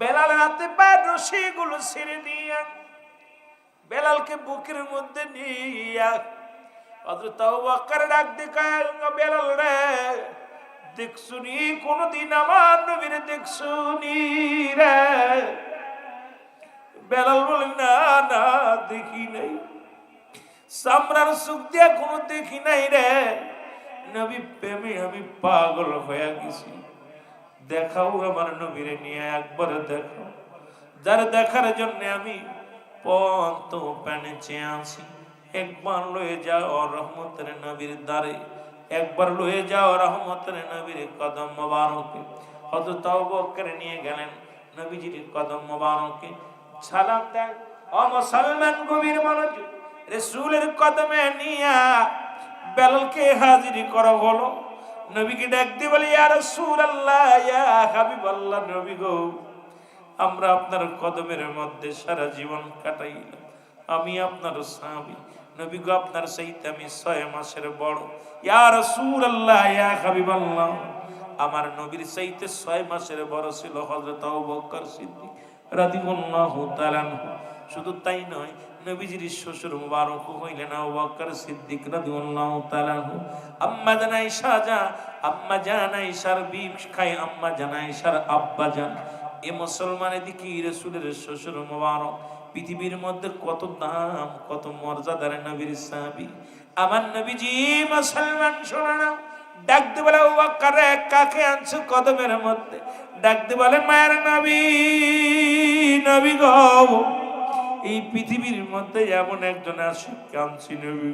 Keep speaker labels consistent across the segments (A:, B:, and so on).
A: বেলাল হাতে পায়ের রশিগুলো ছেড়ে দিয়া বেলালকে বুকের মধ্যে নিয়া ডাক রে রে? বেলাল বলে, না না, দেখি নাই। সুখ দিয়া কোনো দেখি নাই রে। নবী প্রেমে আমি পাগল হয়ে গেছি। দেখাও আমার নবীরে নিয়ে একবার দেখাও। যার দেখার জন্য আমি পন্ত প্যানে চেয়ে আছি। একবার লয়ে যাও রহমতের নবীর দ্বারে, একবার লয়ে যাও রহমতের নবীর কদম মোবারকে। হত তাও বকরে নিয়ে গেলেন নবীজির কদম মোবারকে। সালাম দেন, ও মুসলমান গভীর মনোযোগ, রসুলের কদমে নিয়া বেলকে হাজিরি করা হলো নবীকে ডাক দিয়ে বলে, ইয়া রাসূলুল্লাহ, ইয়া হাবিবাল্লাহ, নবী গো, আমরা আপনার কদমের মধ্যে সারা জীবন কাটাইলাম আমি আপনার স্বামী নবী গো, আপনার সহিত আমি ছয় মাসের বড় ইয়ার সুর রাসূলুল্লাহ, ইয়া হাবিবাল্লাহ, আমার নবীর সহিত ছয় মাসের বড় ছিল হযরত আবু বকর সিদ্দিক রাদিয়াল্লাহু তাআলা। শুধু তাই নয় নবীজির শ্বশুর মুবারক হইলেন আবু বকর সিদ্দিক রাদিয়াল্লাহু তাআলা। আম্মা জান আয়েশা যা, আম্মা জান আয়েশার বিব খাই আম্মা জান আয়েশার আব্বা জান এ মুসলমান এদিকে রাসূলের শ্বশুর মুবারক। পৃথিবীর মধ্যে কত দাম, কত মর্যাদার নবীর সাহাবী। আমার নবীজি মুসলমান, শোনা ডাকতে বলে ও বাক্কারে কাকে আনছো কদমের মধ্যে? ডাকতে বলে, মায়ের নবী নবী গো। এই পৃথিবীর মধ্যে এমন একজন আসে কাঁদছি নবী।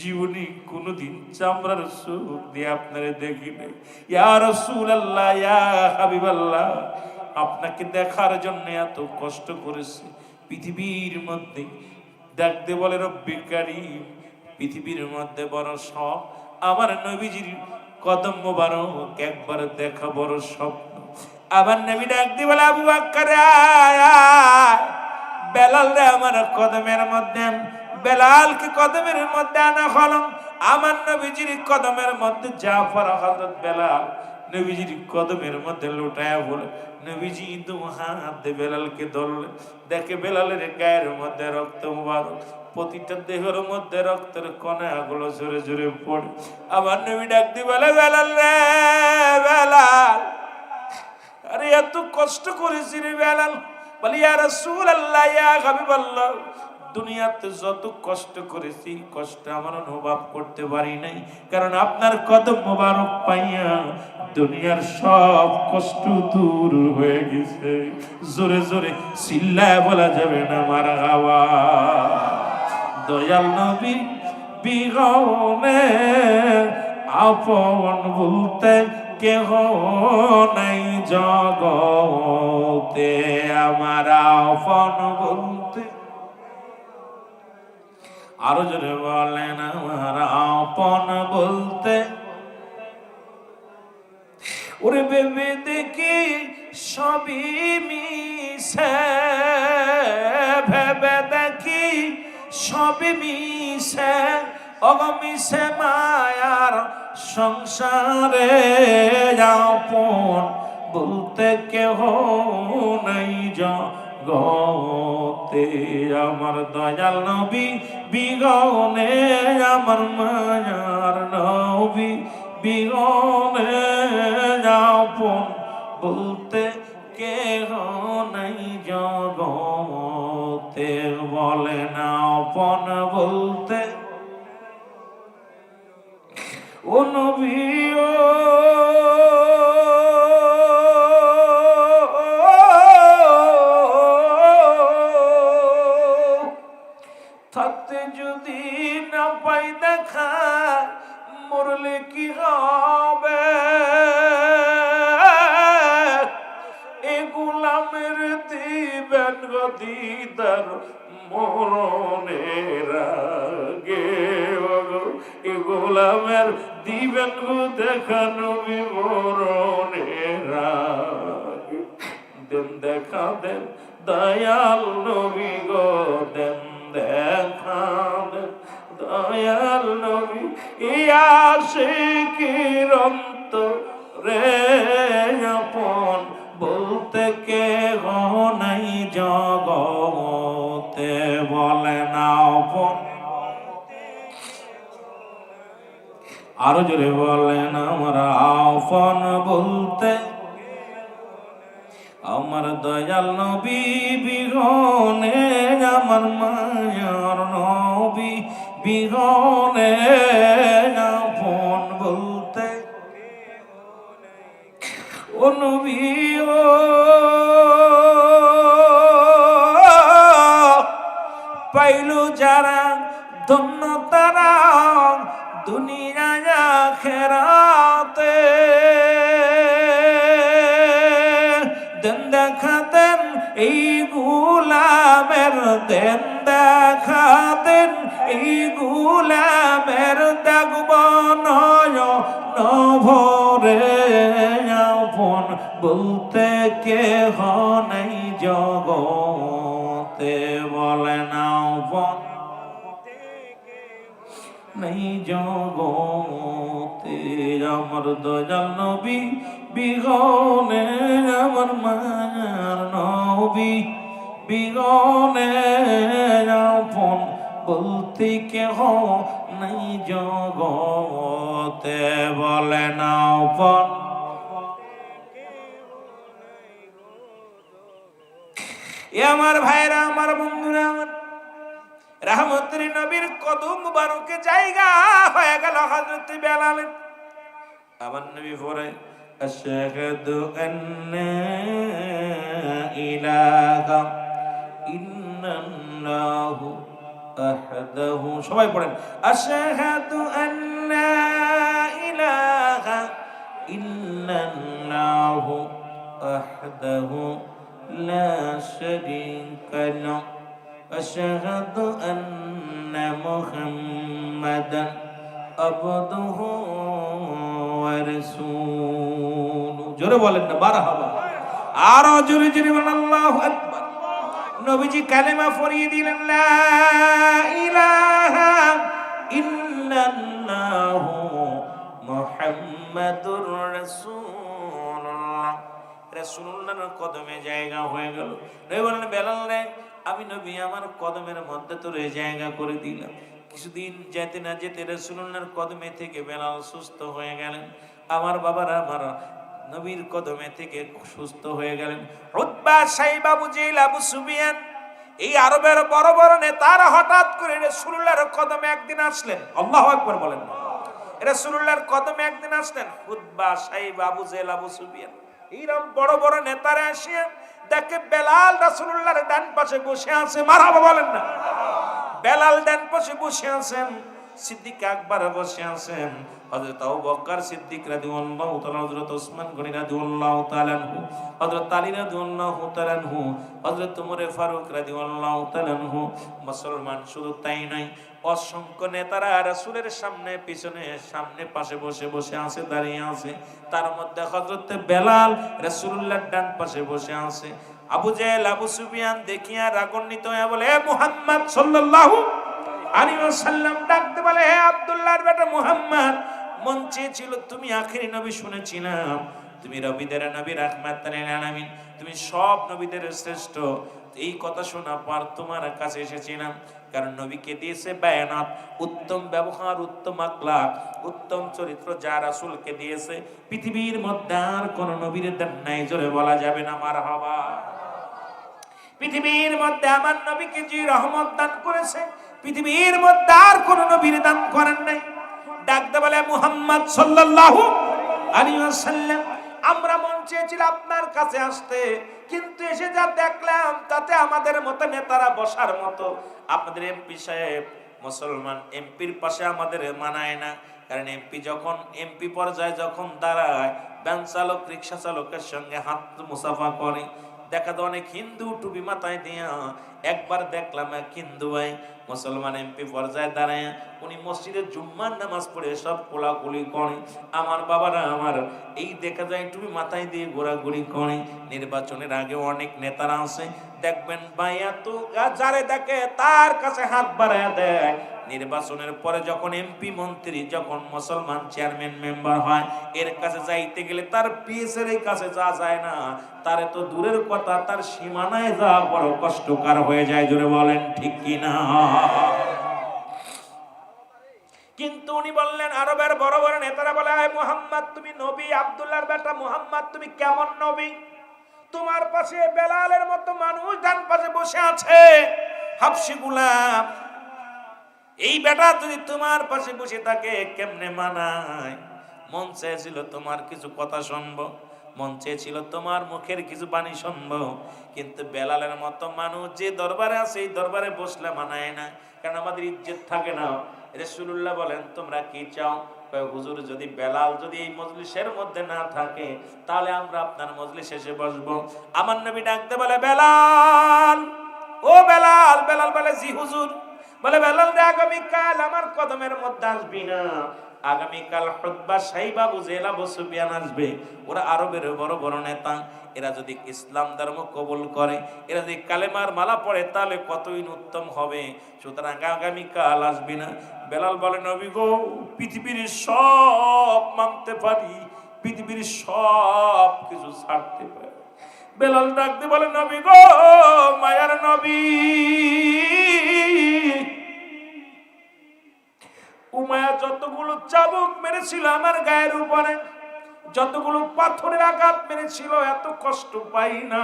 A: জীবনী কোনোদিন চামড়ার সুখ দিয়ে আপনারে দেখি নাই ইয়া রাসূলুল্লাহ, ইয়া হাবিবাল্লাহ, আপনাকে দেখার জন্য এত কষ্ট করেছে। পৃথিবীর মধ্যে ডাকতে বলে রব্বি কারীম, পৃথিবীর মধ্যে বড় সব। আমার নবীজির কদম মোবারক একবার দেখা বড় স্বপ্ন। আমার নবী ডাক দিয়ে বলে, আবু বাক্কার বেলাল রে আমার কদমের মধ্যে। বেলালকে কদমের মধ্যে আনা হলো আমার নবীজির কদমের মধ্যে জাফর হযরত বেলাল নবীজির কদমের মধ্যে লুটায়া বলে নবীজি দু হাত বেলালকে ধরলেন দেখে বেলালের গায়ের মধ্যে রক্ত মুবারক প্রতিটা দেহের মধ্যে রক্তের কণাগুলো জোরে জোরে পড়ে। আমার নবী ডাক দিয়ে বলে, বেলাল রে, বেলাল! আরে, এত কষ্ট করেছি রে বেলাল। বলি, ইয়া রাসূলুল্লাহ, ইয়া দুনিয়াতে যত কষ্ট করেছি, কষ্ট আমার অনুভব করতে পারি নাই। কারণ আপনার কদম মোবারক পাইয়া দুনিয়ার সব কষ্ট দূর হয়ে গেছে। জোরে জোরে চিল্লায় বলা যাবে না, মারা হাওয়া। দয়াল নবী বিগমে আপন বলতে কেহ নাই জগতে আমার আপন বলতে আরও জোরে বলেন, আমার আপন বলতে। ওরে ভেবে দেখি সবই মিশে, ভেবে দেখি সবই মিশে। অগমিশে মায়ার সংসারে আপন বলতে কেহ নাই জগতে। আমার দয়াল নবী বিগনে আমার মায়ার নবী বিগনে আপন বলতে কেহ নাই জগতে। বলে না আপন বলতে ও নবী। দেখালেন দয়াল নবী গো, দেন দেখালেন দয়াল নবী ইয়াসে কিরন্ত রে আপন, বলতে কে নাই জগতে, বলে না অপন আরও জোরে বলেন, আমরা আপন বলতে আমার দয়াল নবী বিহনে আমার মায়ার নবী বিহনে আপন বলতে ও নবী দেন দেখাতেন এই গুলামের দেখব নয় নভরে আপন। বলতে কে নেই জগতে, বলে না আপন। নেই জগতে, আমার দয়াল নবী বিগনে আমার মায়ার নবী। বিগনে আপন বলতে কেহ নেই জগতে, বলে না আপন। আমার ভাইরা, আমার বন্ধুরা, আমার রাহমতুল নবীর কদম মুবারকে জায়গা হয়ে গেল হযরত বেলাল। আমার নবী পরে আশহাদু আন্না ইলাহা আল্লাহু আহাদাহু সবাই পড়েন আশহাদু আন্না ইলাহা ইল্লাল্লাহু আহাদাহু লা শারীকা লাহু আশহাদু আন্না মুহাম্মাদান আবদুহু ওয়া জোরে বলেন না মারহাবা আরও জোরে জোরে বলেন, আল্লাহু আকবার। নবীজি কালেমা পড়িয়ে দিলেন কদমে জায়গা হয়ে গেল। রে, আমি নবী, আমার কদমের মধ্যে জায়গা করে দিলাম। কিছুদিন যেতে না যেতে কদমে থেকে সুস্থ হয়ে গেলেন। আমার বাবারা, আমার নবীর কদমে থেকে সুস্থ হয়ে গেলেন। Utba Shaiba Abu Jahl Abu Sufyan এই আরবের বড় বড় নেতারা হঠাৎ করে রসুল্লাহর কদমে একদিন আসলেন। আল্লাহ আকবার বলেন। রসুল্লাহর কদমে একদিন আসলেন Utba Shaiba Abu Jahl Abu Sufyan এইরকম বড় বড় নেতারা আসিয়া দেখে বেলাল রাসূলুল্লাহর ডান পাশে বসে আছে। মারহাবা বলেন না। বেলাল ডান পাশে বসে আছেন। সিদ্দিক আকবর বসে আছেন। হযরত আবু বকর সিদ্দিক রাদিয়াল্লাহু তাআলা, হযরত ওসমান গনি রাদিয়াল্লাহু তাআলা আনহু, হযরত আলী রাদিয়াল্লাহু তাআলা আনহু, হযরত ফারুক রাদিয়াল্লাহু তাআলা আনহু, মুসলমান শুধু তাই নয়, অসংখ্য নেতারা রাসূলের সামনে, পিছনে, সামনে, পাশে বসে বসে আছে, দাঁড়িয়ে আছে। তার মধ্যে হযরত বেলাল রাসূলুল্লাহর ডান পাশে বসে আছে। আবু জেহেল, আবু সুফিয়ান দেখিয়া রাগান্বিত হয়ে বলে হে মুহাম্মদ সাল্লাল্লাহু ওয়াসাল্লাম ডাকতে বলে, হে আব্দুল্লাহর বেটা মুহাম্মদ, মন চেয়েছিল তুমি আখেরি নবী শুনেছিলাম। তুমি রবিদের নবী রাহমাত তুমি সব নবীদের শ্রেষ্ঠ। এই কথা শোনা পর তোমার কাছে এসেছিলাম। কারণ নবীকে দিয়েছে বায়ানাত, উত্তম ব্যবহার, উত্তম আখলাক, উত্তম চরিত্র যা রাসূলকে দিয়েছে। পৃথিবীর মধ্যে আর কোন নবীর দেন নাই, জোরে বলা যাবে না মার হবা। পৃথিবীর মধ্যে আমার নবীকে যে রহমত দান করেছে পৃথিবীর মধ্যে আর কোন নবীর দান করেন নাই। ডাকতে বলে, মুহাম্মদ সাল্লাল্লাহু আলাইহি ওয়াসাল্লাম, আমরা মন চেয়েছিল আপনার কাছে আসতে, কিন্তু এসে যা দেখলাম, তাতে আমাদের মতো নেতারা বসার মতো। আপনাদের এমপি সাহেব, মুসলমান এমপির পাশে আমাদের মানায় না, কারণ এমপি যখন, এমপি পর্যায়ে যখন দাঁড়ায় ব্যান চালক, রিক্সা চালকের সঙ্গে হাত মুসাফা করে। দেখা তো অনেক হিন্দু টুপি মাথায় দিয়া একবার দেখলাম এক হিন্দু ভাই, মুসলমান এমপি পর্যায়ে দাঁড়ায়। উনি মসজিদে জুম্মার নামাজ পড়ে সব কোলাকুলি করে। আমার বাবারা আমার, এই দেখা যায় টুপি মাথায় দিয়ে ঘোরাঘুরি করে। নির্বাচনের আগে অনেক নেতারা আছে দেখবেন ভাইয়া তো যারে দেখে তার কাছে হাত বাড়ায় দেয়। নির্বাচনের পরে যখন এমপি মন্ত্রী, যখন মুসলমান চেয়ারম্যান মেম্বার হয়, এর কাছে যাইতে গেলে তার পিএসের কাছে যা যায় না। তারে তো দূরের কথা, তার সীমানায় যা বড় কষ্টকর হয়ে যায়, জোরে বলেন, ঠিক কি না? কিন্তু উনি বললেন, আরবের বড় বড় নেতারা বলে মোহাম্মদ, তুমি নবী, আব্দুল্লাহর বেটা মোহাম্মদ, তুমি কেমন নবী? তোমার পাশে বেলালের মতো মানুষ ডান পাশে বসে আছে। হাফসি গুলাম, এই বেটা যদি তোমার পাশে বসে থাকে, কেমনে মানায়? মন চেয়েছিল তোমার কিছু কথা শুনব, মন চেয়েছিল তোমার মুখের কিছু বাণী শুনব, কিন্তু বেলালের মতো মানুষ যে দরবারে আছে, এই দরবারে বসলে মানায় না। কারণ আমাদের ইজ্জত থাকে না? রসুল্লাহ বলেন, তোমরা কি চাও? হুজুর, যদি বেলাল যদি এই মজলিসের মধ্যে না থাকে, তাহলে আমরা আপনার মজলিস এসে বসবো। আমার নবী ডাকতে বলে, বেলাল, ও বেলাল বেলাল বলে, জি হুজুর। বলে, বেলাল, দেখ আমি কাল আমার কদমের মধ্যে আসবি না। আগামীকাল হতবা সাইবা বুঝেলা বসুবিয়ান আসবে। ওরা আরবের বড় বড় নেতা। এরা যদি ইসলাম ধর্ম কবুল করে, এরা যদি কালেমার মালা পড়ে, তাহলে কতই উত্তম হবে। সুতরাং আগামীকাল আসবি না। বেলাল বলে, নবী গো, পৃথিবীর সব মানতে পারি, পৃথিবীর সব কিছু ছাড়তে পারি। বেলাল ডাকতে বলে, নবী গো, মায়ার নবী উমায়া যতগুলো চাবুক মেরেছিল আমার গায়ের উপরে, যতগুলো পাথরের আঘাত মেরেছিল, এত কষ্ট পাই না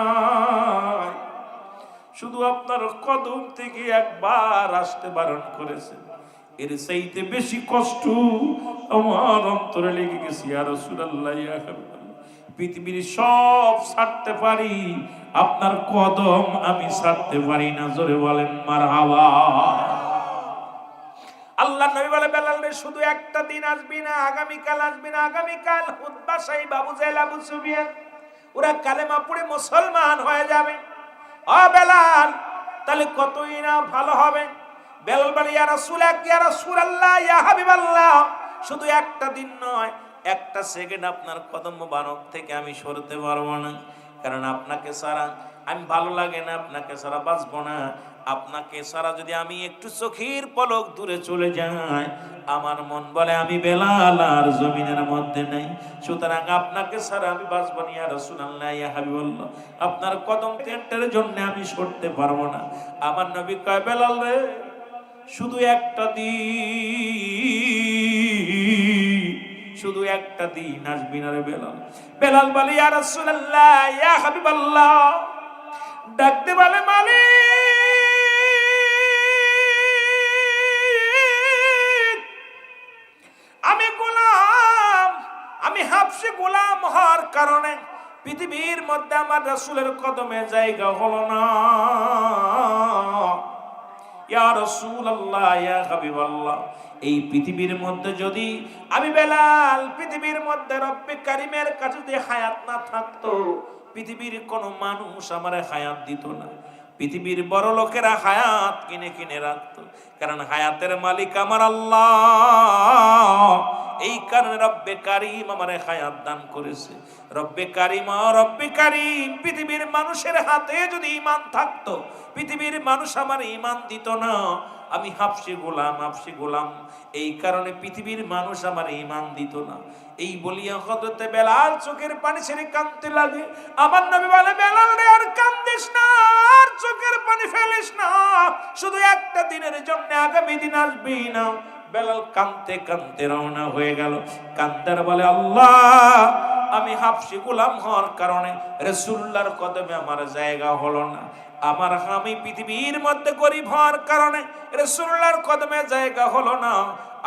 A: শুধু আপনার কদম থেকে একবার আসতে বারণ করেছেন এর চাইতে বেশি কষ্ট আমার অন্তরে লেগে গেছি। আর সুরাল্লাহ পৃথিবীর সব ছাড়তে পারি, আপনার কদম আমি ছাড়তে পারি না। জোরে বলেন মার হাওয়া আল্লাহ নবী বলে, বেলাল রে, শুধু একটা দিন আসবি না, আগামীকাল আসবি না, আগামীকাল হুদবা সাই বাবু জেল সুবিয়ান ওরা কালেমা পড়ে মুসলমান হয়ে যাবে। ও বেলাল, তাহলে কতই না ভালো হবে? বেলাল বলে, ইয়া রাসূল, এক ইয়া রাসূলুল্লাহ, ইয়া হাবিবাল্লাহ। শুধু একটা দিন নয়, একটা সেকেন্ড আপনার কদম মোবারক থেকে আমি সরতে পারব না। কারণ আপনাকে সারা আমি ভালো লাগে না, আপনাকে সারা বাঁচবো না। আপনাকে ছাড়া যদি আমি একটু চোখের পলক দূরে চলে যাই, আমার মন বলে আমি বেলাল আর জমিনের মধ্যে নেই। সুতরাং আপনাকে ছাড়া আমি বাঁচবো না, ইয়া রাসূলুল্লাহ, ইয়া হাবিবাল্লাহ। আপনার কদম তেন্টের জন্য আমি সরতে পারব না। আমার নবী কয়, বেলাল রে, শুধু একটা দিন। শুধু একটা দিন আসবি না রে বেলাল। বেলাল বলে, ইয়া রাসূলুল্লাহ, ইয়া হাবিবাল্লাহ। ডাকতে বলে, মালিক কারণে পৃথিবীর মধ্যে আমার রসুলের কদমে জায়গা হলো না। হাবিবাল্লাহ, এই পৃথিবীর মধ্যে যদি আমি বেলাল, পৃথিবীর মধ্যে রব্বে কারিমের কাছে যদি হায়াত না থাকতো, পৃথিবীর কোনো মানুষ আমার হায়াত দিত না। পৃথিবীর বড় লোকেরা হায়াত কিনে কিনে রাখতো। কারণ হায়াতের মালিক আমার আল্লাহ। এই কারণে রব্বে কারিম আমার হায়াত দান করেছে। রব্বে কারিম রব্বে কারিম, পৃথিবীর মানুষের হাতে যদি ইমান থাকতো, পৃথিবীর মানুষ আমার ইমান দিত না। আমি হাফসি গোলাম হাফসি গোলাম। এই কারণে পৃথিবীর মানুষ আমার ইমান দিত না। এই বলিয়া হদতে বেলাল চোখের পানি ছেড়ে কাঁদতে লাগে। আমার নবী বলে, বেলাল রে, আর কান্দিস না, আর চোখের পানি ফেলিস না। শুধু একটা দিনের জন্য আগামী দিন আসবি না। বেলাল কানতে কানতে রওনা হয়ে গেল। কান্দার বলে, আল্লাহ, আমি হাফসি গোলাম হওয়ার কারণে রসুল্লার কদমে আমার জায়গা হলো না। আমার আমি পৃথিবীর মধ্যে গরিব হওয়ার কারণে রসুল্লার কদমে জায়গা হলো না।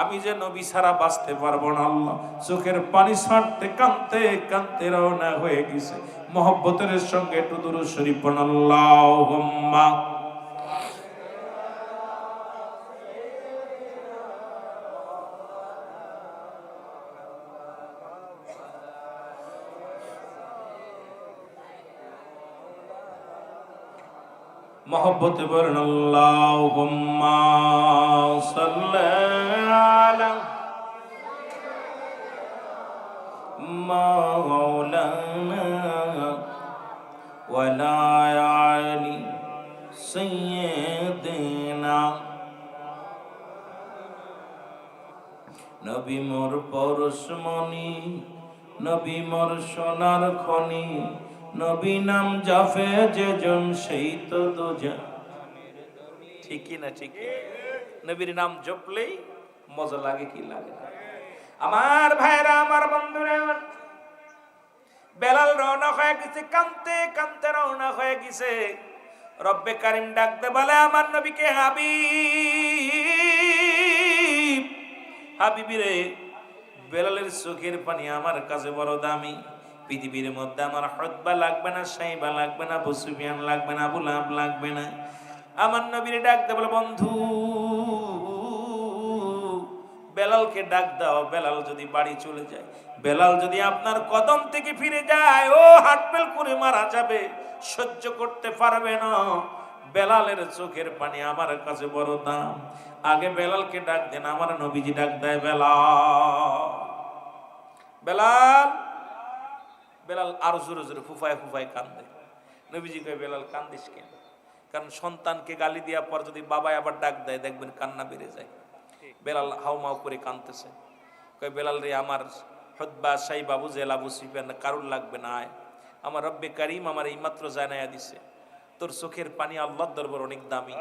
A: আমি যে নবী সারা বাঁচতে পারব না, আল্লাহ। চোখের পানি ছাড়তে কানতে কানতে রওনা হয়ে গেছে। মহব্বতের সঙ্গে একটু দূর শরীফ আল্লাহ মহব্বতে বলেন আল্লাহুম্মা সাল্লি আলা মাওলানা ওয়ালা আলি সাইয়্যিদিনা। নবী মোর পরশমণি, নবী মোর সোনার খনি নবী নাম জাফে, যেজন সেই তো দোজা ঠিকই না, ঠিকই? নবীর নাম জপলেই মজা লাগে কি লাগে আমার ভাইরা, আমার বন্ধুরা, বেলাল রওনা হয়ে গেছে কানতে কানতে রওনা হয়ে গেছে। রব্বে কারিম ডাকতে বলে, আমার নবীকে হাবিব হাবিবি রে বেলালের চোখের পানি আমার কাছে বড় দামি। পৃথিবীর মধ্যে আমার হদবা লাগবে না, সাইবা লাগবে না বসুবিয়ান লাগবে না বুলাব লাগবে না। আমার নবীর ডাকতে বলে, বন্ধু, বেলালকে ডাক দাও, বেলাল যদি বাড়ি চলে যায়, বেলাল যদি আপনার কদম থেকে ফিরে যায়, ও হাটপেল করে মারা যাবে, সহ্য করতে পারবে না। বেলালের চোখের পানি আমার কাছে বড় দাম। আগে বেলালকে ডাক দেন, আমার নবীজি ডাক দেয়, বেলাল বেলাল। বেলাল আরও জোরে জোরে ফুফায় ফুফায় কান্দে। নবীজি কয়, বেলাল, কান্দিস কেন? কারণ সন্তানকে গালি দেওয়ার পর যদি বাবাই আবার ডাক দেয়, দেখবেন কান্না বেড়ে যায়। বেলাল হাউমাউ করে কানতেছে কয়, বেলাল রে, আমার হদ্বা সাই বাবু জেলা বুসিবেন কারুর লাগবে না, আয়। আমার রব্বে কারিম আমার এইমাত্র জানাইয়া দিছে। তোর চোখের পানি আল্লাহর দরবার অনেক দামি।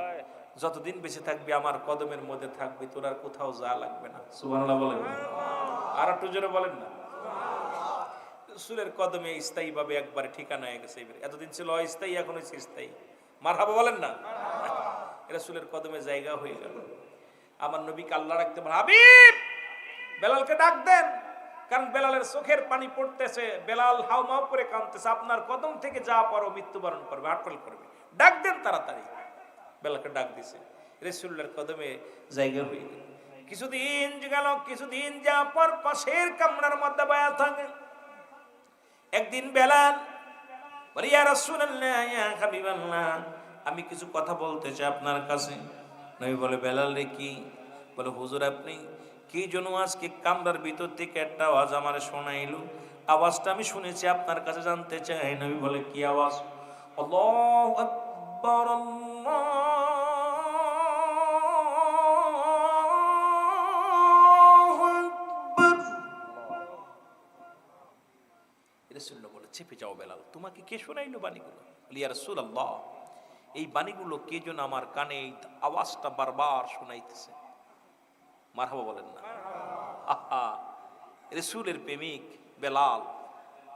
A: যতদিন বেঁচে থাকবি, আমার কদমের মধ্যে থাকবি, তোর আর কোথাও যা লাগবে না। সুবহানাল্লাহ বলেন। আর একটু জোরে বলেন না? রসুলের কদমে স্থায়ী ভাবে একবারে ঠিকানা হয়ে গেছে এতদিন ছিল অস্থায়ী, এখন হয়েছে স্থায়ী। মারহাবা বলেন না? রসুলের কদমে জায়গা হয়ে গেল। আমার নবীকে আল্লাহ রাখতে হাবিব, বেলালকে ডাক দেন, কারণ বেলালের চোখের পানি পড়তেছে। বেলাল হাউ মাউ করে কাঁদতেছে। আপনার কদম থেকে যা পারো মৃত্যুবরণ করবে, আটকল করবে। ডাক দেন তাড়াতাড়ি। বেলালকে ডাক দিছে। রসুল্লার কদমে জায়গা হয়ে গেল। কিছুদিন গেল, কিছুদিন যা পর পাশের কামরার মধ্যে বয়া থাকে। একদিন বেলাল বলে, ইয়া রাসূলুল্লাহ আমি কিছু কথা বলতে চাই আপনার কাছে। নবী বলে, বেলাল রে কি? বলে, হুজুর, আপনি কি জন্য আজকে কামরার ভিতর থেকে একটা আওয়াজ আমার শোনাইল। আওয়াজটা আমি শুনেছি, আপনার কাছে জানতে চাই। নবী বলে, কি আওয়াজ? আল্লাহু আকবার চেপে যাও বেলাল তোমাকে কে শোনাইলো বাণীগুলো লিয়া রসুল আল্লাহ এই বাণীগুলো কে যেন আমার কানে এই আওয়াজটা বারবার শোনাইতেছে মারহাবা বলেন না আহা রসুলের প্রেমিক বেলাল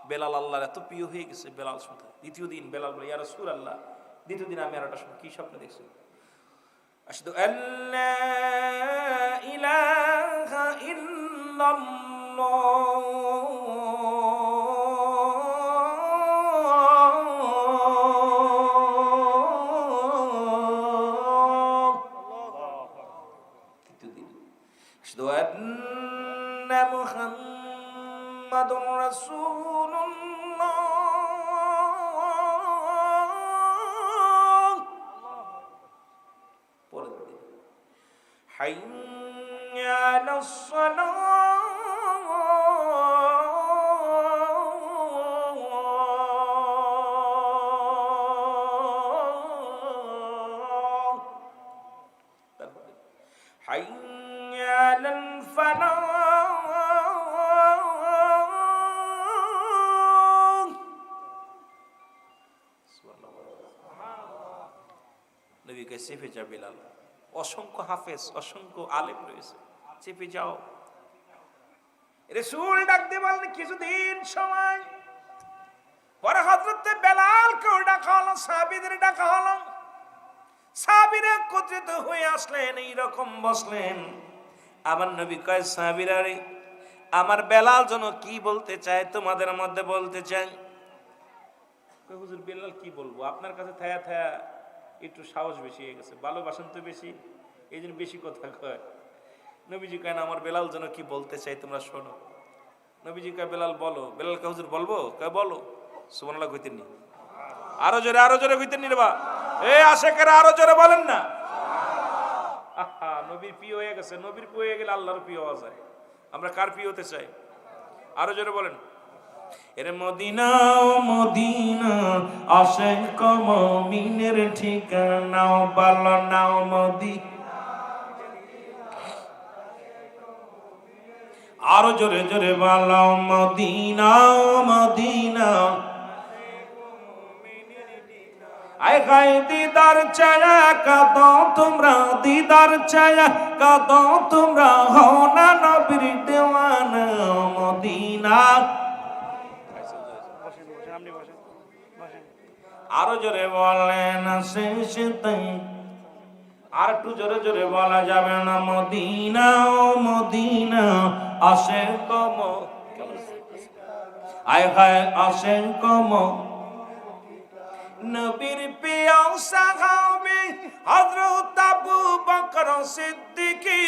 A: বেলাল আল্লাহর এত প্রিয় হয়ে গেছে বেলাল শুনতে দ্বিতীয় দিন বেলাল বলে ইয়া রসুল আল্লাহ দ্বিতীয় দিন আমি আর একটা সময় কি স্বপ্ন দেখছি أشهد أن لا إله إلا الله رسول الله حي على الصلاه চেপে যা বিলাল। অসংখ্য হাফেজ, অসংখ্য আলেম রয়েছে। চেপে যাও। রসুল ডাক দিয়ে কিছুদিন সময় পরে হজরত বেলালকেও ডাকা হলো সাহাবিদের ডাকা হলো। সাহাবিরা একত্রিত হয়ে আসলেন, এইরকম বসলেন। আমার নবী কয় সাহাবিরা রে, আমার বেলাল যেন কি বলতে চায়, তোমাদের মধ্যে বলতে চাই হুজুর, বেলাল কি বলব? আপনার কাছে থায়া থায়া একটু সাহস বেশি হয়ে গেছে ভালোবাসেন তো বেশি, এই জন্য বেশি কথা কয়। নবীজি কয়, না, আমার বেলাল যেন কি বলতে চাই তোমরা শোনো। নবীজি কয়, বেলাল, বলো। বেলাল কে হুজুর বলব? কয়, বলো। সুবহানাল্লাহ, কইতেন নি। আরও জোরে আরও জোরে কইতেন নি রে বা এ আশেকেরা, আরও জোরে বলেন না। আহা, নবীর প্রিয় হয়ে গেছে, নবীর প্রিয় হয়ে গেলে আল্লাহর প্রিয় হওয়া যায়। আমরা কার প্রিয় হতে চাই? আরও জোরে বলেন। এর মদিনা ও মদিনা আশেক মমিনের ঠিকানা বল নাও মদি আরও জোরে জোরে বলো, মদিনা ও মদিনা।
B: আয় হায় দিদার চায়া কাদ তোমরা দিদার চায়া কাদ তোমরা হও না নবীর দেওয়ানা মদিনা। আরও জোরে বলেন আর একটু জোরে জোরে বলা যাবে না, মদিনা ও মদিনা আসে কম আয় হায় আসে কম নবীর প্রিয় সাহাবী হযরত আবু বকর সিদ্দিকী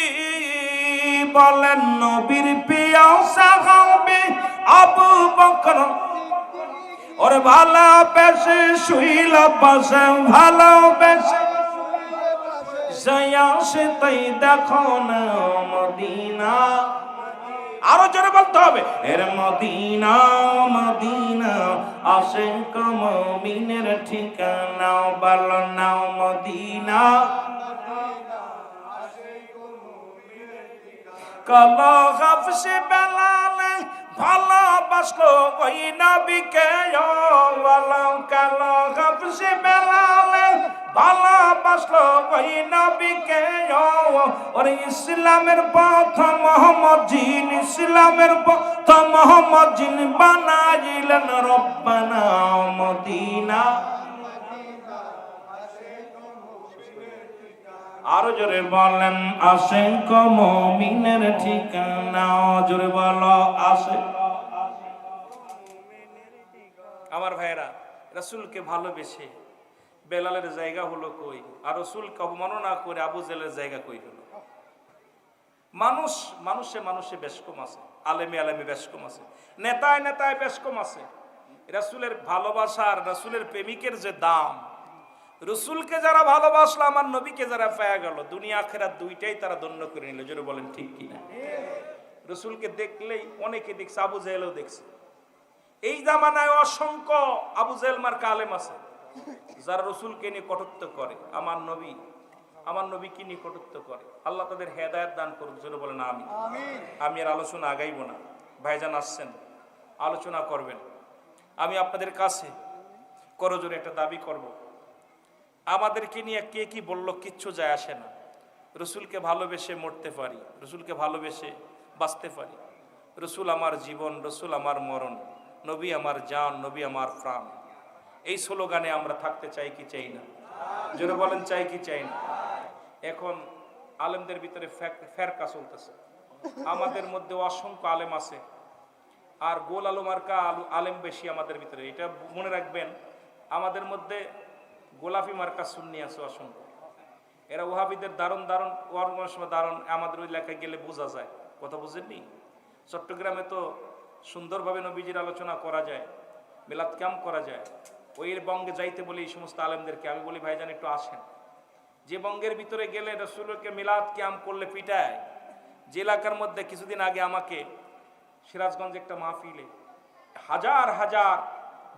B: বলেন, নবীর প্রিয় সাহাবী আবু বকর ওর ভালোবেসে শুইল পাশে ভালো ভালোবেসে সে তাই দেখো না মদিনা। আরও জোরে বলতে হবে, এর মদিনা মদিনা আসে কমিনের ঠিকানা বল নাও মদিনা। কল হাফসে বেলালে ভালোবাসলো ওই নবীকে বলো কাল হাফসে বেলালে। ভালোবাসলো ওই নবীকে ওর ইসলামের পথ মোহাম্মদ জিন, ইসলামের পথ মোহাম্মদ জিন বানাইলেন রব্বানা মদিনা। আরও জোরে বলেন আসে কমিনের ঠিকানা। জোরে বলো আসে
A: আমার ভাইয়েরা, রাসূলকে ভালোবেসে বেলালের জায়গা হলো কই? আর রসুলকে অবমাননা করে আবু জেলের জায়গা কই হলো? মানুষ, মানুষে মানুষে বেশ কম আছে। আলেমে আলেমে বেশ কম আছে। নেতায় নেতায় বেশ কম আছে। রাসূলের ভালোবাসার, রাসূলের প্রেমিকের যে দাম রসুলকে যারা ভালোবাসলো আমার নবীকে যারা পায়া গেল দুনিয়া আখেরাত দুইটাই তারা দণ্ড করে নিল। জোরে বলেন ঠিক কিনা? রসুলকে দেখলেই অনেকে দেখছে আবু জেহেলও দেখছে। এই জামানায় অসংখ্য আবু জেহেল মার কালেম আছে যারা রসুলকে নিয়ে কটুত্ব করে আমার নবী আমার নবীকে নিয়ে কটুত্ব করে। আল্লাহ তাদের হেদায়ত দান করুক জোরে বলেন আমি আমি আর আলোচনা আগাইব না। ভাইজান আসছেন আলোচনা করবেন। আমি আপনাদের কাছে করজোরে একটা দাবি করব। আমাদেরকে নিয়ে কে কি বলল কিচ্ছু যায় আসে না। রসুলকে ভালোবেসে মরতে পারি, রসুলকে ভালোবেসে বাঁচতে পারি। রসুল আমার জীবন, রসুল আমার মরণ, নবী আমার জান, নবী আমার প্রাণ। এই স্লোগানে আমরা থাকতে চাই কি চাই না? জোরে বলেন, চাই কি চাই না? এখন আলেমদের ভিতরে ফেরকা চলতেছে। আমাদের মধ্যে অসংখ্য আলেম আছে। আর গোল আলু মার্কা আলু আলেম বেশি আমাদের ভিতরে। এটা মনে রাখবেন, আমাদের মধ্যে গোলাপি মার্কা সুন্নি আছে অসংখ্য। এরা ওহাবিদের দারুণ দারুণ, ওয়ার সময় দারুণ, আমাদের ওই এলাকায় গেলে বোঝা যায়। কথা বুঝেননি? চট্টগ্রামে তো সুন্দরভাবে নবীজির আলোচনা করা যায়, মেলাদ ক্যাম্প করা যায়। ওই বঙ্গে যাইতে বলি এই সমস্ত আলেমদেরকে, আমি বলি, ভাইজান, একটু আসেন। যে বঙ্গের ভিতরে গেলে রসুলকে মিলাদ ক্যাম্প করলে পিটায়। যে এলাকার মধ্যে কিছুদিন আগে আমাকে সিরাজগঞ্জ একটা মাহফিলে হাজার হাজার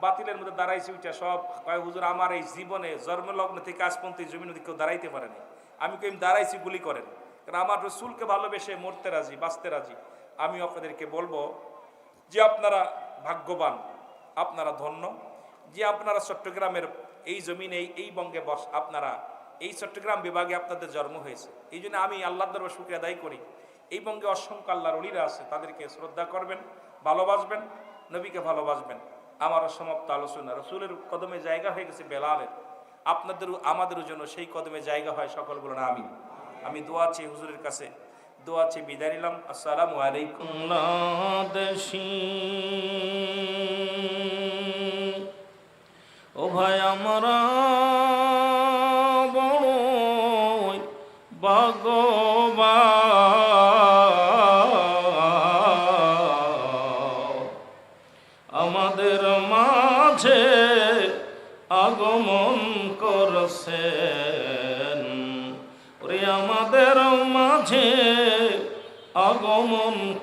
A: বাতিলের মধ্যে দাঁড়াইছি উঠে সব। কয়, হুজুর, আমার এই জীবনে জন্মলগ্ন থেকে এই জমিন কেউ দাঁড়াইতে পারেনি আমি কেউ দাঁড়াইছি, গুলি করেন। কারণ আমার রসুলকে ভালোবেসে মরতে রাজি, বাঁচতে রাজি। আমি আপনাদেরকে বলব যে আপনারা ভাগ্যবান, আপনারা ধন্য। যে আপনারা চট্টগ্রামের এই জমিনে, এই- এই বঙ্গে বস, আপনারা এই চট্টগ্রাম বিভাগে আপনাদের জন্ম হয়েছে। এই জন্য আমি আল্লাহ দরবার শুক্রিয়া আদায় করি। এই বঙ্গে অসংখ্য আল্লাহর অলিরা আছে, তাদেরকে শ্রদ্ধা করবেন, ভালোবাসবেন, নবীকে ভালোবাসবেন। আমার সমাপ্ত আলোচনা। রসুলের কদমে জায়গা হয়ে গেছে বেলালের। আপনাদেরও, আমাদেরও জন্য সেই কদমে জায়গা হয়, সকল বলেন আমি আমি দোয়া চেয়ে হুজুরের কাছে দোয়া চেয়ে বিদায় নিলাম। আসসালামু আলাইকুম।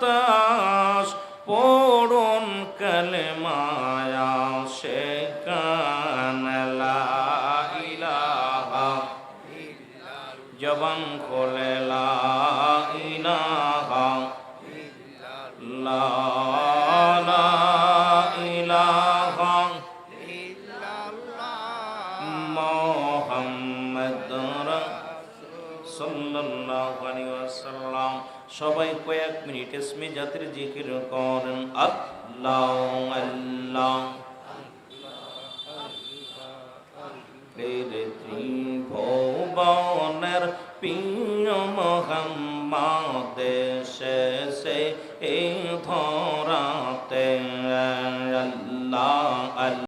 A: বাতাস পড়ন কালেমা। মিনিট ইসমে জাতির জিকির করেন আল্লাহ আল্লাহ ভবনের পিয় মোহাম্মদ সে এই ধরাতে আল্লাহ আল্লাহ